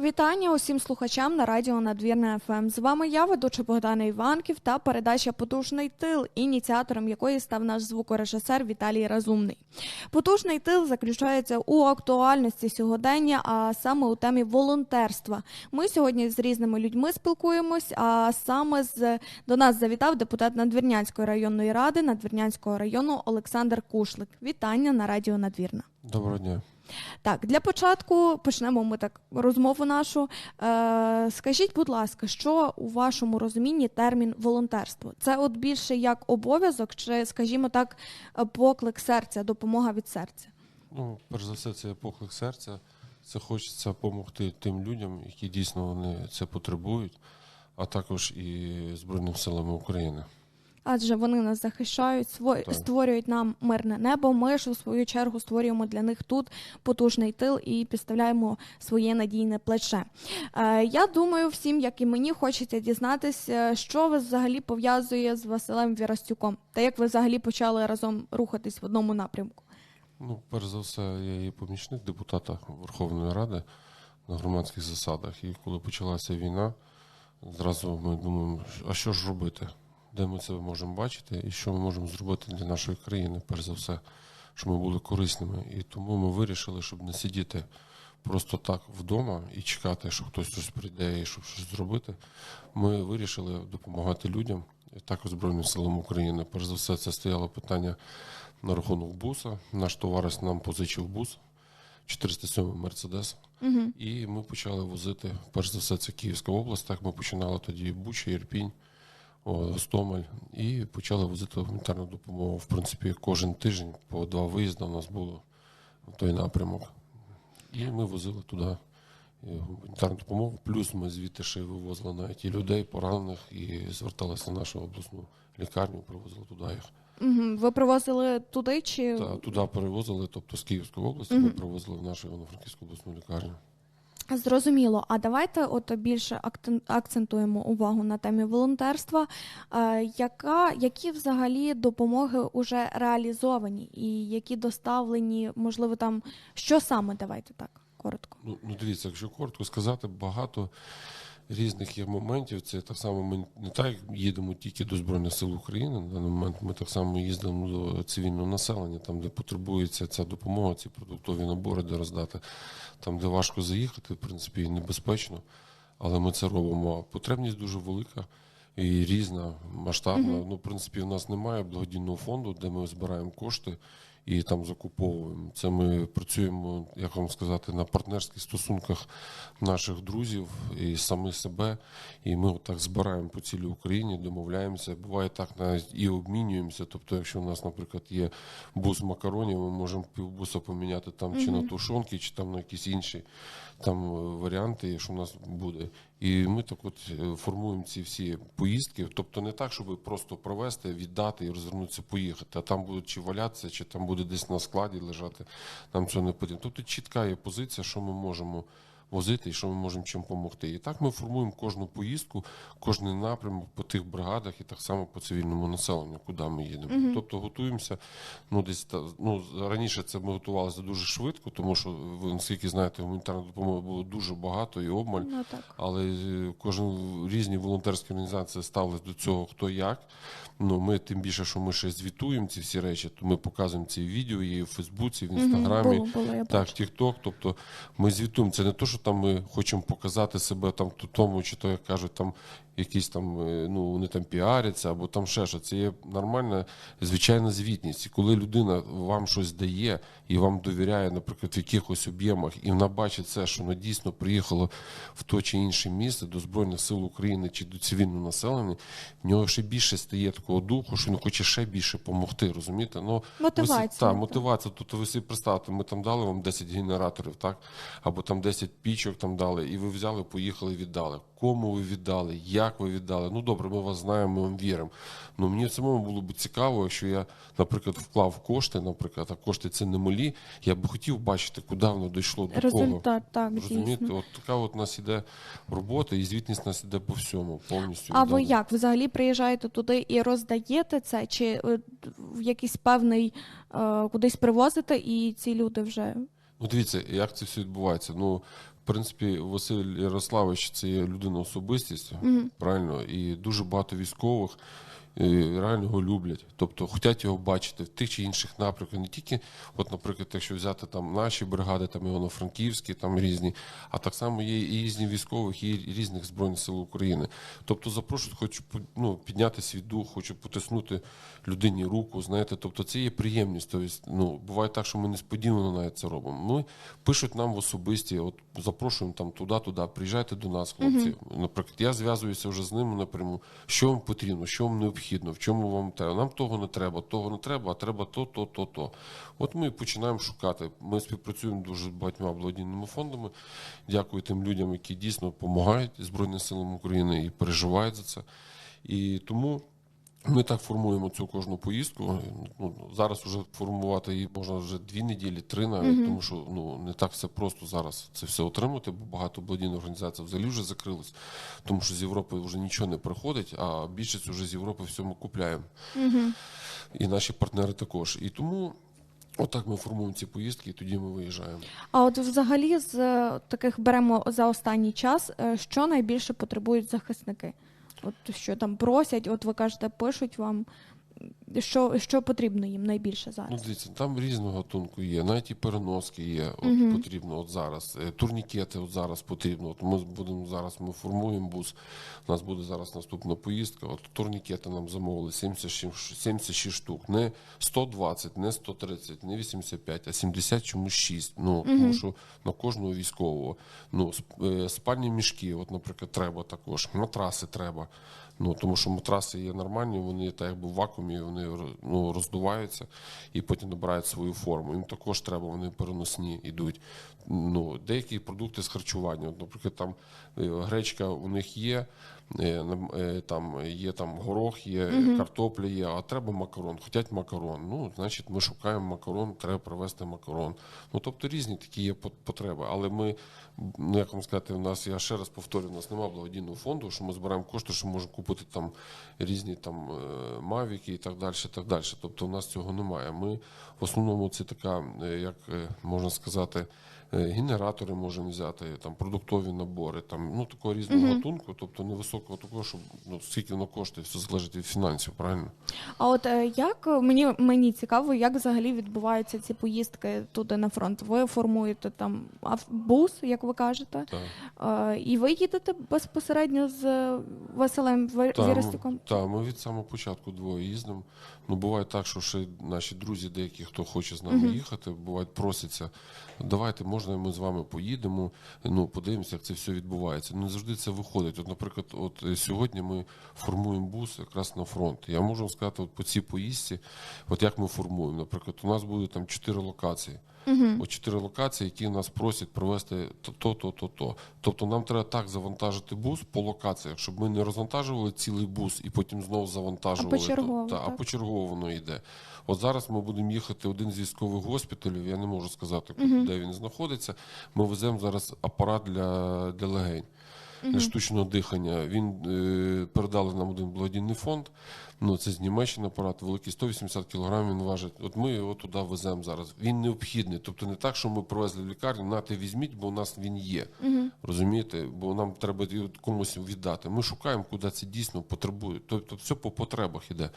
Вітання усім слухачам на радіо Надвірна ФМ. З вами я, ведуча Богдана Іванків та передача Потужний тил, ініціатором якої став наш звукорежисер Віталій Разумний. Потужний тил заключається у актуальності сьогодення, а саме у темі волонтерства. Ми сьогодні з різними людьми спілкуємось. А саме з до нас завітав депутат Надвірнянської районної ради Надвірнянського району Олександр Кушлик. Вітання на радіо Надвірна. Доброго дня. Так, для початку почнемо ми так розмову нашу. Е, скажіть, будь ласка, що у вашому розумінні термін волонтерство? Це от більше як обов'язок, чи, скажімо так, поклик серця, допомога від серця? Ну, перш за все, це поклик серця. Це хочеться допомогти тим людям, які дійсно вони це потребують, а також і Збройним силам України. Адже вони нас захищають, створюють нам мирне небо. Ми ж у свою чергу створюємо для них тут потужний тил і підставляємо своє надійне плече. Е, я думаю, всім, як і мені, хочеться дізнатися, що вас взагалі пов'язує з Василем Вірастюком, та як ви взагалі почали разом рухатись в одному напрямку. Ну, перш за все, я є помічник депутата Верховної Ради на громадських засадах. І коли почалася війна, зразу ми думаємо, а що ж робити? Де ми це можемо бачити, і що ми можемо зробити для нашої країни, перш за все, щоб ми були корисними. І тому ми вирішили, щоб не сидіти просто так вдома і чекати, що хтось щось прийде і щоб щось зробити. Ми вирішили допомагати людям, і також Збройним силам України. Перш за все, це стояло питання на рахунок буса. Наш товариш нам позичив бус 407 Мерседес. Угу. І ми почали возити. Перш за все, це Київська область. Так ми починали тоді Буча, Ірпінь, Гостомель, і почали возити гуманітарну допомогу. В принципі, кожен тиждень по два виїзди у нас було в той напрямок. І ми возили туди е, гуманітарну допомогу. Плюс ми звідти ще вивозили навіть і людей, поранених, і зверталися на нашу обласну лікарню, привозили туди їх. Угу. Ви привозили туди чи Та туди перевозили, тобто з Київської області ми привозили в нашу Івано-Франківську обласну лікарню. Зрозуміло. А давайте от більше акцентуємо увагу на темі волонтерства. Е, яка, які взагалі допомоги вже реалізовані і які доставлені, можливо, там що саме давайте так коротко. Ну, ну дивіться, якщо коротко сказати, багато різних є моментів. Це так само ми не так їдемо тільки до Збройних сил України. На даний момент ми так само їздимо до цивільного населення, там, де потребується ця допомога, ці продуктові набори, де роздати, там, де важко заїхати, в принципі, і небезпечно. Але ми це робимо. Потребність дуже велика. І різна, масштабна. Ну, в принципі, в нас немає благодійного фонду, де ми збираємо кошти і там закуповуємо. Це ми працюємо, як вам сказати, на партнерських стосунках наших друзів і самі себе. І ми отак збираємо по цілій Україні, домовляємося. Буває так навіть і обмінюємося. Тобто, якщо у нас, наприклад, є бус макаронів, ми можемо півбуса поміняти там чи на тушонки, чи там на якісь інші там е, варіанти, що в нас буде. І ми так от е, формуємо ці всі поїздки. Тобто не так, щоб просто провести, віддати і розвернутися, поїхати. А там будуть чи валятися, чи там буде десь на складі лежати. Нам цього не потрібно. Тобто чітка є позиція, що ми можемо возити і що ми можемо чим допомогти. І так ми формуємо кожну поїздку, кожний напрямок по тих бригадах і так само по цивільному населенню, куди ми їдемо. Тобто готуємося. Ну десь та ну раніше це ми готувалися дуже швидко, тому що ви наскільки знаєте, гуманітарної допомоги було дуже багато і обмаль. Ну так. Але е, кожен різні волонтерські організації ставились до цього хто як. Ну ми тим більше, що ми ще звітуємо ці всі речі, то ми показуємо ці відео є в Фейсбуці, в інстаграмі. Було, було, я Так, TikTok, тобто ми звітуємо. Це не то, що там ми хочемо показати себе там тому, чи то як кажуть, там якісь там е, ну вони там піаряться або там ще що. Це є нормальна звичайна звітність. І коли людина вам щось дає і вам довіряє, наприклад, в якихось об'ємах, і вона бачить це, що вона дійсно приїхала в то чи інше місце до Збройних сил України чи до цивільного населення, в нього ще більше стає такого духу, що він хоче ще більше допомогти. Розумієте? Ну Мотивація, ви та, мотивація. Тобто ви собі представте, ми там дали вам 10 генераторів, так? Або там 10 пічок там дали, і ви взяли, поїхали, віддали. Кому ви віддали, як ви віддали? Ну добре, ми вас знаємо, ми вам віримо. Ну мені самому було б цікаво, якщо я, наприклад, вклав кошти, наприклад, а кошти це не малі. Я б хотів бачити, куди воно дійшло, до кого. Так, Розумієте, дійсно. от така от у нас іде робота, і звітність у нас іде по всьому, повністю. А ви як? Взагалі приїжджаєте туди і роздаєте це, чи е, в якийсь певний е, кудись привозите, і ці люди вже Ну, дивіться, як це все відбувається. Ну, В принципі, Василь Ярославович це є людина особистість, правильно, і дуже багато військових реально його люблять. Тобто хочуть його бачити в тих чи інших напрямках. Не тільки, от, наприклад, якщо взяти там наші бригади, там Івано-Франківські, там різні, а так само є і різні військових, і різних збройних сил України. Тобто запрошують, хочу ну, підняти свій дух, хочу потиснути людині руку. Знаєте, тобто це є приємність. Тобто, ну буває так, що ми несподівано навіть це робимо. Ми пишуть нам в особисті, от запрошуємо там туди, туди, приїжджайте до нас, хлопці. Наприклад, я зв'язуюся вже з ними напряму. Що вам потрібно, що вам необхідно, в чому вам треба. Нам того не треба, того не треба, а треба то, то, то, то. От ми починаємо шукати. Ми співпрацюємо дуже з багатьма благодійними фондами. Дякую тим людям, які дійсно допомагають Збройним силам України і переживають за це. І тому. Ми так формуємо цю кожну поїздку. Ну зараз вже формувати її можна вже дві неділі, три навіть, тому що ну не так все просто зараз це все отримати, бо багато благодійних організацій взагалі вже закрились, тому що з Європи вже нічого не приходить, а більшість вже з Європи всьому купляємо. І наші партнери також. І тому отак ми формуємо ці поїздки, і тоді ми виїжджаємо. А от взагалі з е, таких беремо за останній час, е, що найбільше потребують захисники? От що там просять, от ви кажете, пишуть вам, що, що потрібно їм найбільше Ну, зараз? дивіться, там різного гатунку є, навіть і переноски є. От потрібно от зараз. Е, Турнікети от зараз потрібно. От ми будемо зараз, ми формуємо бус. У нас буде зараз наступна поїздка. От турнікети нам замовили 76, 76 штук. Не 120, не 130, не 85, а 70 чомусь 6. Ну, тому що на кожного військового. Ну, е, спальні мішки, от, наприклад, треба також. Матраси треба. Ну, тому що матраси є нормальні, вони так якби в вакуумі, вони ну, роздуваються і потім набирають свою форму. Їм також треба, вони переносні йдуть. Ну, деякі продукти з харчування. Наприклад, там е, гречка у них є, там є там горох, є картопля є, а треба макарон. Хотять макарон. Ну, значить, ми шукаємо макарон, треба привезти макарон. Ну, тобто різні такі є пот- потреби. Але ми, ну як вам сказати, у нас, я ще раз повторюю, у нас немає благодійного фонду, що ми збираємо кошти, що можемо купити там різні там е, мавіки і так далі. так далі. Тобто у нас цього немає. Ми в основному це така, е, як е, можна сказати, е, генератори можемо взяти, там продуктові набори, там ну такого різного гатунку, тобто невисокого такого, щоб ну скільки воно коштує, все залежить від фінансів, правильно? А от е, як е, мені мені цікаво, як взагалі відбуваються ці поїздки туди на фронт? Ви формуєте там ав- бус, як ви кажете, Так. е, і ви їдете безпосередньо з е, Василем Ви- Та, Вірастюком? ми, та, ми від самого початку двоє їздимо. Ну, буває так, що ще наші друзі, деякі, хто хоче з нами їхати, бувають просяться, давайте, можна ми з вами поїдемо, ну, подивимося, як це все відбувається. Не завжди це виходить. От, наприклад, от е, сьогодні ми формуємо бус якраз на фронт. Я можу вам сказати, от по цій поїздці, от як ми формуємо. Наприклад, у нас буде там чотири локації. От чотири локації, які нас просять провести то, то, то, то, то. Тобто нам треба так завантажити бус по локаціях, щоб ми не розвантажували цілий бус і потім знову завантажували. А почергово, Та, а почергово воно йде. От зараз ми будемо їхати в один з військових госпіталів. Я не можу сказати, де він знаходиться. Ми веземо зараз апарат для, для легень. Для штучного дихання. Він е, передали нам один благодійний фонд. Ну, це з Німеччини апарат, великий 180 кг він важить. От ми його туди веземо зараз. Він необхідний. Тобто не так, що ми привезли в лікарню, нате візьміть, бо у нас він є. Розумієте? Бо нам треба комусь віддати. Ми шукаємо, куди це дійсно потребує. Тобто все по потребах іде.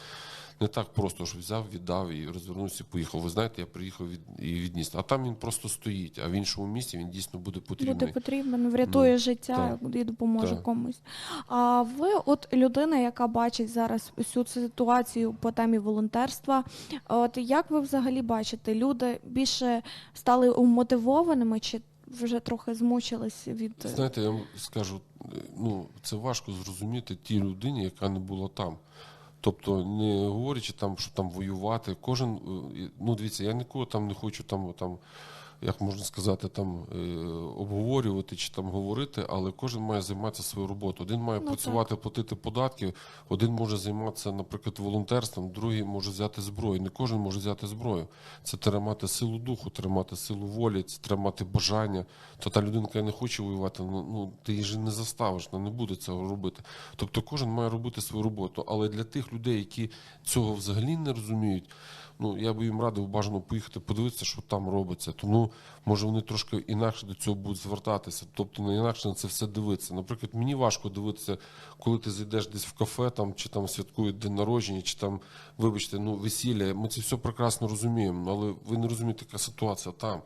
Не так просто, що взяв, віддав і розвернувся, і поїхав. Ви знаєте, я приїхав від, і відніс. А там він просто стоїть, а в іншому місці він дійсно буде потрібний. Буде потрібен, врятує Ну, життя і допоможе так. комусь. А ви, от людина, яка бачить зараз всю цю ситуацію по темі волонтерства, от як ви взагалі бачите, люди більше стали умотивованими чи вже трохи змучились від Знаєте, я вам скажу, е, ну це важко зрозуміти тій людині, яка не була там. Тобто, не говорячи там, що там воювати, кожен, е, ну дивіться, я нікого там не хочу там, там як можна сказати, там е, обговорювати чи там говорити, але кожен має займатися свою роботу. Один має Ну, працювати, платити податки, один може займатися, наприклад, волонтерством, другий може взяти зброю. Не кожен може взяти зброю. Це треба мати силу духу, треба мати силу волі, це треба бажання. То та людина, яка не хоче воювати, ну ну, ти її ж не заставиш, вона не буде цього робити. Тобто кожен має робити свою роботу. Але для тих людей, які цього взагалі не розуміють, Ну я би їм радив бажано поїхати подивитися, що там робиться. Тому може вони трошки інакше до цього будуть звертатися. Тобто не інакше на це все дивитися. Наприклад, мені важко дивитися, коли ти зайдеш десь в кафе, там чи там святкують день народження, чи там, вибачте, ну весілля. Ми це все прекрасно розуміємо, але ви не розумієте, яка ситуація там.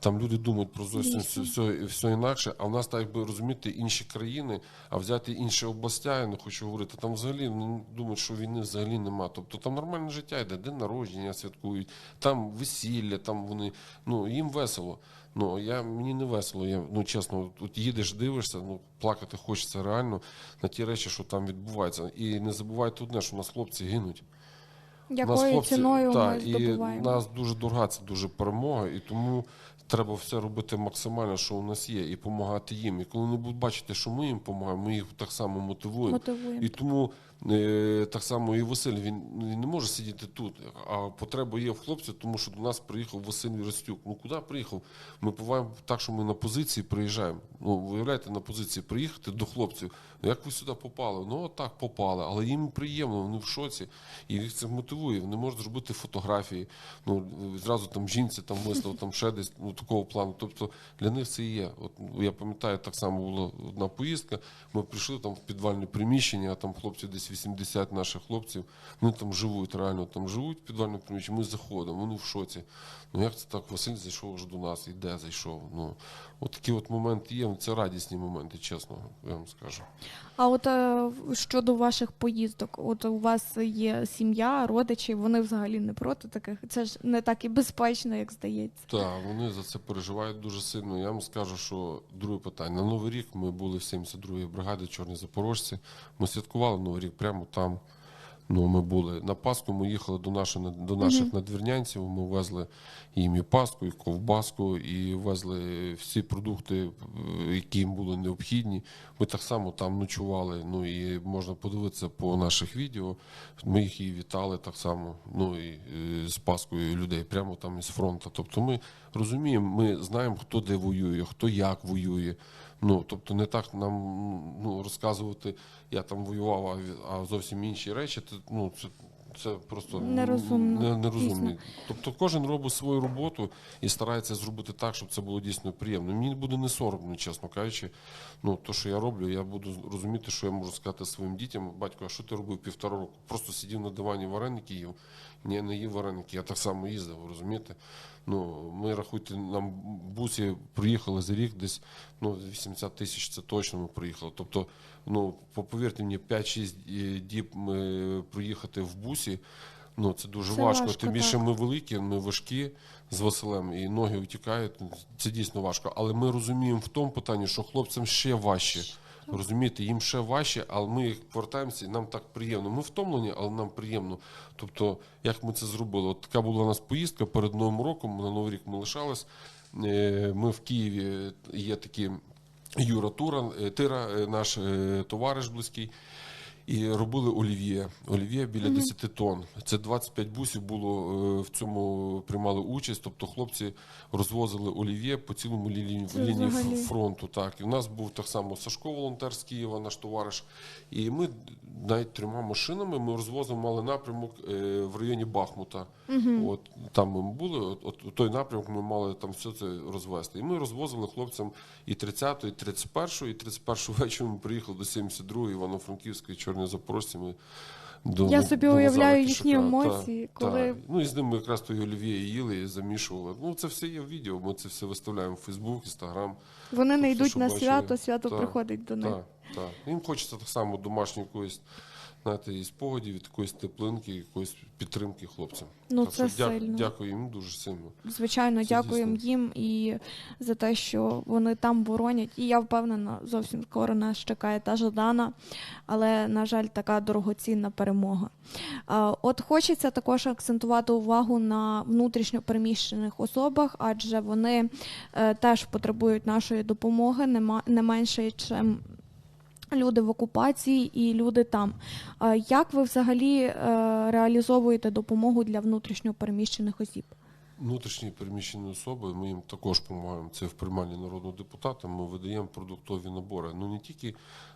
Там люди думають про зовсім все, все, все інакше, а в нас так якби розуміти інші країни, а взяти інші областя, я не хочу говорити, там взагалі ну, думають, що війни взагалі нема. Тобто там нормальне життя йде, день народження святкують, там весілля, там вони ну їм весело. Ну я мені не весело. Я ну чесно, тут їдеш, дивишся, ну плакати хочеться реально на ті речі, що там відбуваються. І не забувайте одне, що у нас хлопці гинуть. У нас хлопці- ціною та, ми і здобуваємо? нас дуже дорога, це дуже перемога, і тому треба все робити максимально, що у нас є, і допомагати їм. І коли вони будуть бачити, що ми їм допомагаємо, ми їх так само мотивуємо. Мотивуємо. І тому е, так само і Василь він, він не може сидіти тут. А потреба є в хлопці, тому що до нас приїхав Василь Ростюк. Ну куди приїхав? Ми буваємо так, що ми на позиції приїжджаємо. Ну, виявляєте, на позиції приїхати до хлопців. Ну, як ви сюди попали? Ну так попали, але їм приємно, вони в шоці, і їх це мотивує. Вони можуть зробити фотографії. Ну зразу там жінці там вислав, там ще десь ну такого плану. Тобто для них це є. От я пам'ятаю, так само була одна поїздка. Ми прийшли там в підвальне приміщення, а там хлопці десь 80 наших хлопців. Вони там живуть, реально там живуть в підвальному приміщенні. Ми заходимо, вони в шоці. Ну як це так? Василь зайшов вже до нас, і де зайшов? Ну от такі от моменти є. Це радісні моменти, чесно, я вам скажу. А от е, щодо ваших поїздок, от у вас є сім'я, родичі, вони взагалі не проти таких. Це ж не так і безпечно, як здається. Так, вони за це переживають дуже сильно. Я вам скажу, що друге питання. На Новий рік ми були в 72-й бригаді Чорні Запорожці. Ми святкували Новий рік прямо там. Ну, ми були на Пасху, ми їхали до наших, до наших надвірнянців. Ми везли їм і Пасху, і ковбаску, і везли всі продукти, е, які їм були необхідні. Ми так само там ночували. Ну і можна подивитися по наших відео. Ми їх і вітали так само. Ну і е, з Паскою людей прямо там із фронту. Тобто ми розуміємо, ми знаємо, хто де воює, хто як воює. Ну тобто не так нам ну розказувати, я там воював, а зовсім інші речі. Це, ну це. Це просто Нерозумно, не, нерозумно. Тобто кожен робить свою роботу і старається зробити так, щоб це було дійсно приємно. Мені буде не соромно, чесно кажучи. Ну, то, що я роблю, я буду розуміти, що я можу сказати своїм дітям, батько, а що ти робив півтора року? Просто сидів на дивані вареники їв. Ні, не їв вареники, я так само їздив, розумієте? Ну, ми рахуйте, нам бусі приїхали за рік десь ну, 80 тисяч, це точно ми приїхали. Тобто, ну, по- повірте мені, 5-6 діб ми проїхати в бусі, ну, це дуже Це важко. важко, Тим більше так. ми великі, ми важкі з Василем, і ноги втікають. Це дійсно важко. Але ми розуміємо в тому питанні, що хлопцям ще важче. Розумієте, їм ще важче, але ми їх повертаємося, і нам так приємно. Ми втомлені, але нам приємно. Тобто, як ми це зробили? От така була у нас поїздка перед Новим роком. На Новий рік ми лишались. Е, Ми в Києві є такі Юра Тура, е, Тира, е, наш е, товариш близький. І робили олів'є. Олів'є біля 10 тонн. Це 25 бусів було е, в цьому приймали участь. Тобто хлопці розвозили олів'є по цілому лінії, лінії фронту. Так, і в нас був так само Сашко, волонтер з Києва, наш товариш. І ми навіть трьома машинами ми розвозили мали напрямок е, в районі Бахмута. От там ми були. От, от той напрямок ми мали там все це розвезти. І ми розвозили хлопцям і 30-ї, і 31-ї, і 31-го вечора ми приїхали до 72-ї Івано-Франківської, Чорної Запорожці. Ми до, Я собі до уявляю їхні емоції, Та, коли- та. Ну і з ними якраз той олів'є їли і замішували. Ну це все є в відео. Ми це все виставляємо в Фейсбук, Інстаграм. Вони не йдуть на бачили. свято, свято та, приходить до них. Так, так. Їм хочеться так само домашньої якоїсь, знаєте, і спогадів, від якоїсь теплинки, якоїсь підтримки хлопцям. Ну, Так це що дя- сильно. Дякую їм дуже сильно. Звичайно, Це дякуємо дійсно. їм і за те, що вони там боронять. І я впевнена, зовсім скоро нас чекає та Жадана, але, на жаль, така дорогоцінна перемога. От хочеться також акцентувати увагу на внутрішньо переміщених особах, адже вони е, теж потребують нашої допомоги, не менше, чим люди в окупації і люди там. Як ви взагалі е, реалізовуєте допомогу для внутрішньо переміщених осіб? Внутрішні переміщені особи, ми їм також допомагаємо. Це в приймальні народного депутата. Ми видаємо продуктові набори. Ну не тільки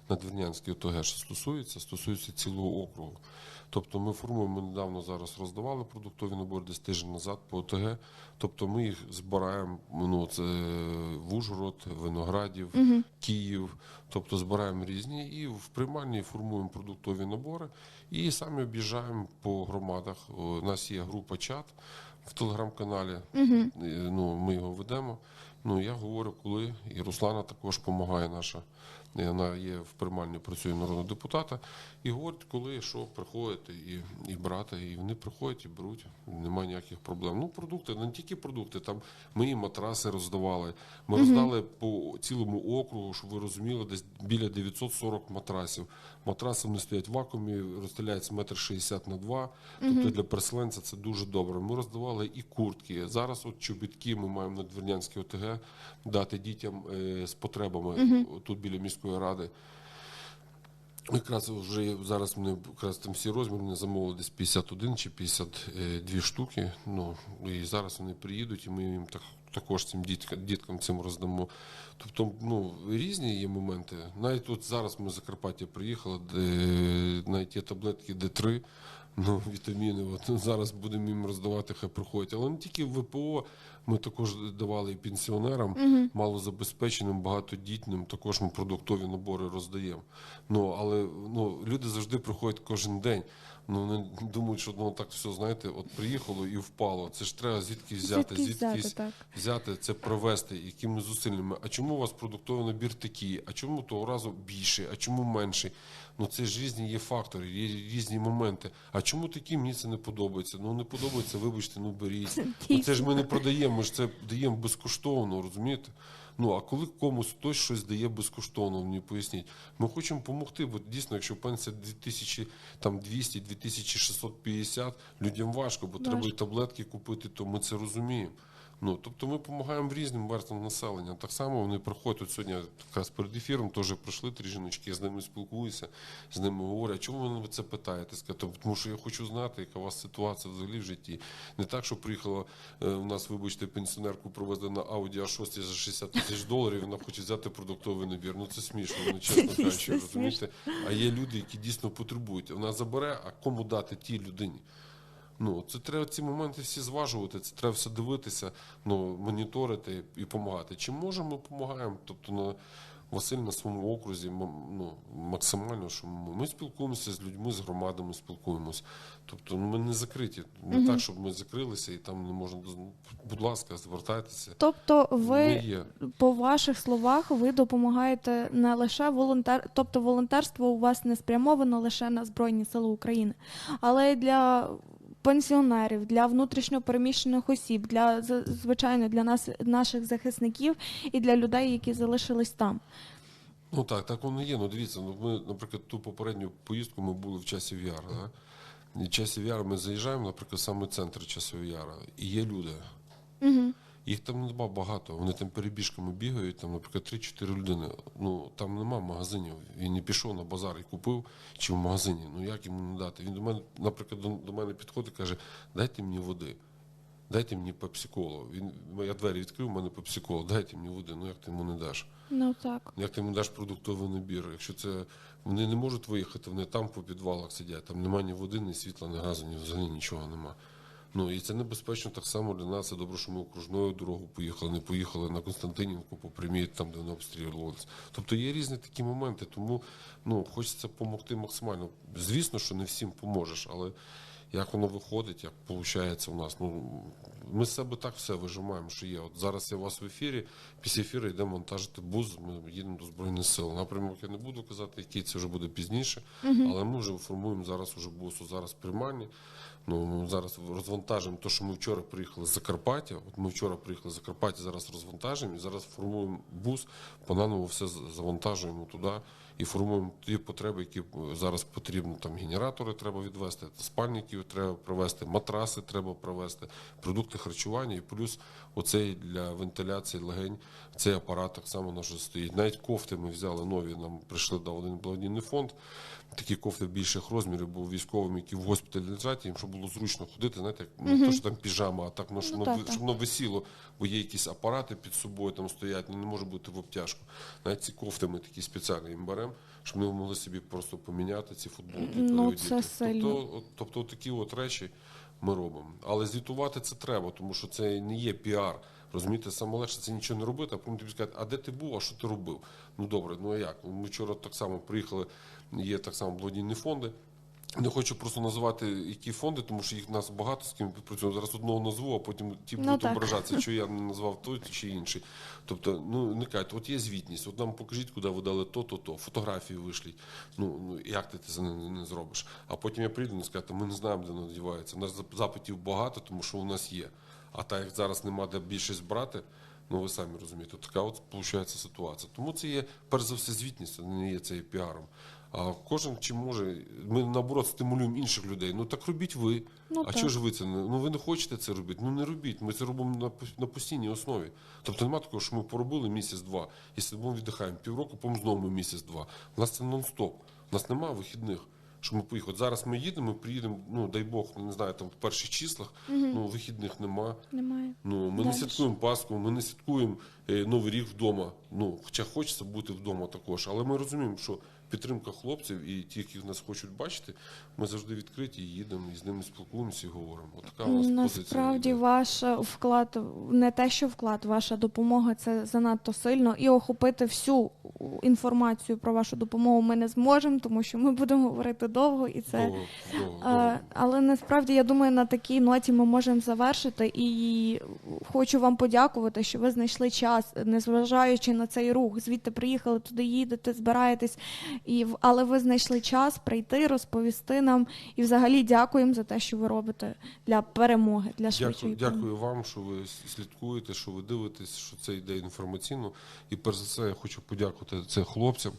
Надвірнянський ОТГ, що стосується, стосується цілого округу. Тобто ми формуємо, ми недавно зараз роздавали продуктові набори десь тиждень назад по ОТГ. Тобто ми їх збираємо ну, це в Ужгород, Виноградів, Київ. Тобто збираємо різні і в приймальні формуємо продуктові набори і самі об'їжджаємо по громадах. У нас є група чат в телеграм-каналі. Е, Ну, ми його ведемо. Ну, я говорю, коли і Руслана також допомагає наша. Вона є в приймальні, працює народного депутата. І говорить, коли що приходити і, і брати. І вони приходять і беруть. Немає ніяких проблем. Ну, продукти, не тільки продукти. Там ми і матраси роздавали. Ми роздали по цілому округу, щоб ви розуміли, десь біля 940 матрасів. Матраси вони стоять в вакуумі, розстріляються метр шістдесят на два. Тобто для переселенця це дуже добре. Ми роздавали і куртки. Зараз от чобітки ми маємо на Двернянській ОТГ дати дітям е, з потребами тут біля міської ради. Якраз вже зараз вони якраз там всі розміри вони замовили десь 51 чи 52 штуки. Ну і зараз вони приїдуть, і ми їм так, також цим діткам, діткам цим роздамо. Тобто, ну різні є моменти. Навіть от зараз ми з Закарпаття приїхали, де навіть є таблетки Д3, ну, вітаміни. От зараз будемо їм роздавати, хай приходять. Але не тільки в ВПО, ми також давали і пенсіонерам, малозабезпеченим, багатодітним. Також ми продуктові набори роздаємо. Ну але ну люди завжди приходять кожен день. Ну вони думають, що ну так все знаєте, от приїхало і впало. Це ж треба звідки взяти, Звідки взяти, так. взяти це провести, якими зусиллями. А чому у вас продуктовий набір такий? А чому того разу більший? А чому менший? Ну це ж різні є фактори, є різні моменти. А чому такі мені це не подобається? Ну не подобається, вибачте, ну беріть. Ну, це ж ми не продаємо, ми ж це даємо безкоштовно, розумієте? Ну а коли комусь хтось щось дає безкоштовно, мені поясніть. Ми хочемо допомогти, бо дійсно, якщо пенсія 2200, 2650, людям важко, бо треба і таблетки купити, то ми це розуміємо. Ну, тобто ми допомагаємо різним верствам населення. Так само вони приходять от сьогодні, якраз перед ефіром теж прийшли три жіночки, я з ними спілкуюся, з ними говорю, а чому ви це питаєте? Скажу, тому що я хочу знати, яка у вас ситуація взагалі в житті. Не так, що приїхала е, у нас, вибачте, пенсіонерку привезли на Audi A6 за 60 тисяч доларів, вона хоче взяти продуктовий набір. Ну це смішно, ну чесно кажучи, розумієте? А є люди, які дійсно потребують. Вона забере, а кому дати тій людині? Ну, це треба ці моменти всі зважувати, це треба все дивитися, ну, моніторити і допомагати. Чим можемо, ми допомагаємо. Тобто на Василь на своєму окрузі ну, максимально, що ми, ми спілкуємося з людьми, з громадами спілкуємося. Тобто ну, ми не закриті. Не так, щоб ми закрилися і там не можна. Будь ласка, звертайтеся. Тобто, ви по ваших словах ви допомагаєте не лише волонтер, тобто волонтерство у вас не спрямовано лише на Збройні Сили України, але й для пенсіонерів, для внутрішньопереміщених осіб, для звичайно для нас, наших захисників і для людей, які залишились там. Ну так, так воно є. Ну дивіться, ну ми, наприклад, ту попередню поїздку ми були в часів Яра. Да? І в часів VR ми заїжджаємо, наприклад, саме центр часу Яра, і є люди. Угу. Їх там нема багато. Вони там перебіжками бігають, там, наприклад, 3-4 людини. Ну там нема магазинів. Він не пішов на базар і купив чи в магазині. Ну як йому не дати? Він до мене, наприклад, до, до мене підходить і каже: дайте мені води. Дайте мені пепсиколу. Він я двері відкрив, у мене пепсиколу, дайте мені води. Ну як ти йому не даш? Ну так. Як ти йому даш продуктовий набір? Якщо це вони не можуть виїхати, вони там по підвалах сидять, там немає ні води, ні світла, ні газу, ні взагалі нічого нема. Ну і це небезпечно так само для нас. Це добре, що ми окружною дорогу поїхали, не поїхали на Константинівку по там де вони обстрілювалися. Тобто є різні такі моменти, тому ну хочеться допомогти максимально. Звісно, що не всім поможеш, але як воно виходить, як виходить у нас. Ну ми з себе так все вижимаємо, що є. От зараз я у вас в ефірі, після ефіру йдемо монтажити буз. Ми їдемо до збройних сил. Напрямок я не буду казати, який це вже буде пізніше, але ми вже формуємо зараз уже бусу. Зараз приймальні. Ну зараз розвантажимо те, що ми вчора приїхали з Закарпаття. От ми вчора приїхали з Закарпаття, зараз розвантажимо і зараз формуємо бус, по-наново все завантажуємо туди і формуємо ті потреби, які зараз потрібні. Там генератори треба відвести, спальників треба привезти, матраси треба привезти, продукти харчування і плюс оцей для вентиляції легень. Цей апарат так само наш стоїть. Навіть кофти ми взяли нові. Нам прийшли дав один благодійний фонд. Такі кофти більших розмірів, бо військовим, які в госпіталі лежать, їм щоб було зручно ходити, знаєте, як не то, що там піжама, а так ну, щоб, Ну, воно, так, щоб воно висіло, бо є якісь апарати під собою там стоять, ну не може бути в обтяжку. Навіть ці кофти ми такі спеціальні їм беремо, щоб ми могли собі просто поміняти ці футболки. Ну, це. Тобто, от, тобто такі от речі ми робимо. Але звітувати це треба, тому що це не є піар. Розумієте, саме легше це нічого не робити, а потім тобі сказати, а де ти був, а що ти робив? Ну добре, ну а як? Ми вчора так само приїхали, є так само благодійні фонди. Не хочу просто називати які фонди, тому що їх в нас багато з ким працюємо. Зараз одного назву, а потім ті Ну, будуть так. ображатися, що я не назвав той чи інший. Тобто, ну не кажуть, от є звітність, от нам покажіть, куди ви дали то, то, то, фотографії вишліть. Ну, ну як ти це не, не зробиш? А потім я прийду і скажу, ми не знаємо, де воно дівається. У нас запитів багато, тому що у нас є. А так як зараз нема де більшість брати, ну ви самі розумієте, така от виходить ситуація. Тому це є перш за все звітність, а не є це є піаром. А кожен чим може, ми наоборот стимулюємо інших людей. Ну так робіть ви. Ну, а так. чого ж ви це не ну ви не хочете це робити? Ну не робіть. Ми це робимо на, на постійній основі. Тобто немає такого, що ми поробили місяць-два, і сидимо віддихаємо півроку, потім знову місяць-два. У нас це нон-стоп. У нас немає вихідних. Що ми поїхали. От Зараз ми їдемо, ми приїдемо, ну дай Бог, не знаю, там в перших числах, ну вихідних немає. Немає. Ну, ми Дальше. не святкуємо Пасху, ми не святкуємо е, Новий рік вдома. Ну, хоча хочеться бути вдома також. Але ми розуміємо, що підтримка хлопців і ті, які нас хочуть бачити, ми завжди відкриті, і їдемо і з ними спілкуємося і говоримо. От така у нас. Насправді є. ваш вклад, не те, що вклад, ваша допомога це занадто сильно. І охопити всю інформацію про вашу допомогу ми не зможемо, тому що ми будемо говорити довго і це. Довго, довго, довго. Але насправді я думаю, на такій ноті ми можемо завершити. І хочу вам подякувати, що ви знайшли час, незважаючи на цей рух. Звідти приїхали туди, їдете, збираєтесь. І але ви знайшли час прийти, розповісти нам. І взагалі дякуємо за те, що ви робите для перемоги, для швидшої Дякую, дякую вам, що ви слідкуєте, що ви дивитесь, що це йде інформаційно. І перш за все я хочу подякувати це хлопцям,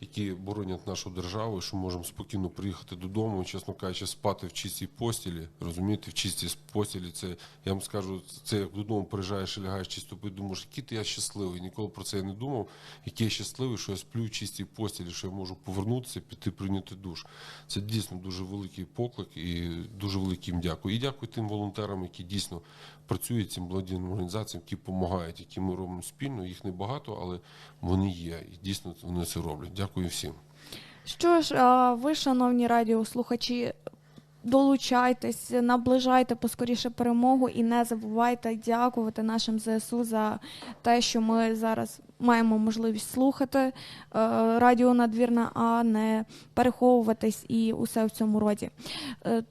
які боронять нашу державу, що можемо спокійно приїхати додому, чесно кажучи, спати в чистій постілі. Розумієте, в чистій постілі. Це я вам скажу, це як додому приїжджаєш і лягаєш чисто пити, думаєш, який ти я щасливий. Ніколи про це я не думав. Який я щасливий, що я сплю в чистій постілі, що я можу повернутися, піти прийняти душ. Це дійсно дуже великий поклик і дуже великим дякую. І дякую тим волонтерам, які дійсно працюють цим благодійним організаціям, які допомагають, які ми робимо спільно. Їх небагато, але вони є. І дійсно вони це роблять. Дякую всім. Що ж, ви, шановні радіослухачі, долучайтесь, наближайте поскоріше перемогу і не забувайте дякувати нашим ЗСУ за те, що ми зараз маємо можливість слухати е, радіо надвірна, а не переховуватись і усе в цьому роді. Е,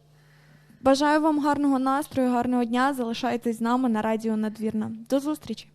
Бажаю вам гарного настрою, гарного дня. Залишайтесь з нами на радіо надвірна. До зустрічі!